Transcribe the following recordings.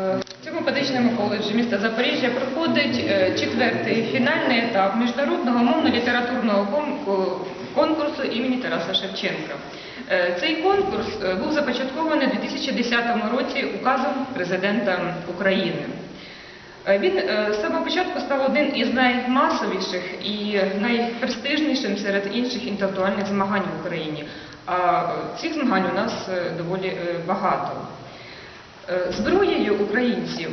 В цьому педагогічному коледжі міста Запоріжжя проходить е, четвертий фінальний етап міжнародного мовно-літературного конкурсу імені Тараса Шевченка. Е, Цей конкурс е, був започаткований у 2010 році указом президента України. Він з самого початку став один із наймасовіших і найпрестижнішим серед інших інтелектуальних змагань в Україні. А цих змагань у нас доволі багато. Е, Зброєю українців,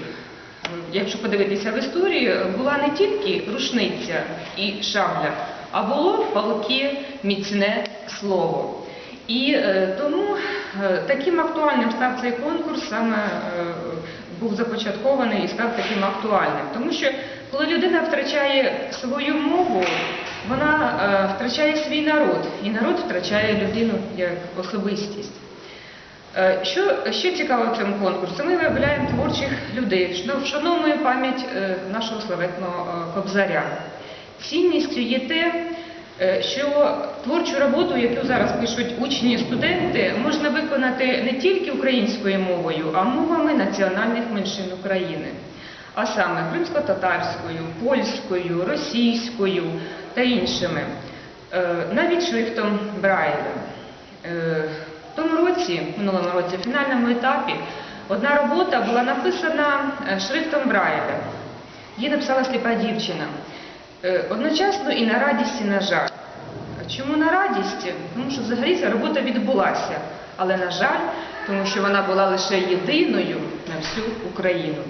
якщо подивитися в історії, була не тільки рушниця і шабля, а було палке міцне слово. І е, тому е, таким актуальним став цей конкурс, саме був започаткований і став таким актуальним. Тому що коли людина втрачає свою мову, вона втрачає свій народ, і народ втрачає людину як особистість. Е, Що ще цікаво в цьому конкурсі? Ми виявляємо творчих людей, вшановуємо пам'ять е, нашого славетного е, кобзаря. Цінністю є те, що творчу роботу, яку зараз пишуть учні і студенти, можна виконати не тільки українською мовою, а мовами національних меншин України. А саме кримсько-татарською, польською, російською та іншими, навіть шрифтом Брайля. Році, минулому році, в фінальному етапі, одна робота була написана е, шрифтом Брайля. Її написала сліпа дівчина. Е, Одночасно і на радість, і на жаль. Чому на радість? Тому що взагалі ця робота відбулася. Але на жаль, тому що вона була лише єдиною на всю Україну.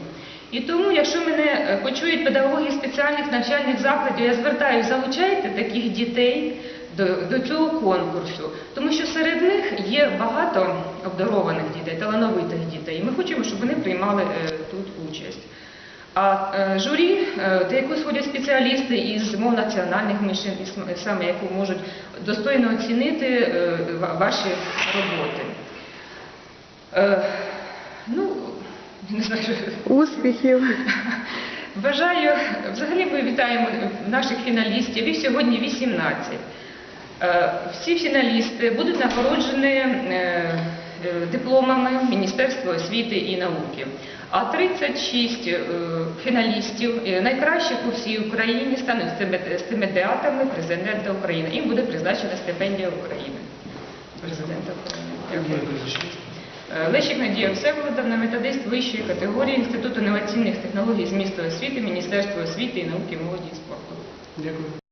І тому, якщо мене е, почують педагоги спеціальних навчальних закладів, я звертаюся, залучайте таких дітей до, до цього конкурсу, тому що серед них є багато обдарованих дітей, талановитих дітей. І ми хочемо, щоб вони приймали е, тут участь. А е, журі, е, до якого сходять спеціалісти із мов національних меншин, і саме яку можуть достойно оцінити е, ваші роботи. Е, ну, не знаю, Успіхів. Бажаю, взагалі ми вітаємо наших фіналістів, їх сьогодні 18. Е, Всі фіналісти будуть нагороджені е, е, дипломами Міністерства освіти і науки. А 36 е, фіналістів, найкращих у всій Україні, стануть стипендіатами президента України. Їм буде призначена стипендія України. Президента України. Лещик Надія Всеволодовна, методист вищої категорії Інституту інноваційних технологій з міста освіти, Міністерства освіти і науки, молоді і спорту. Дякую.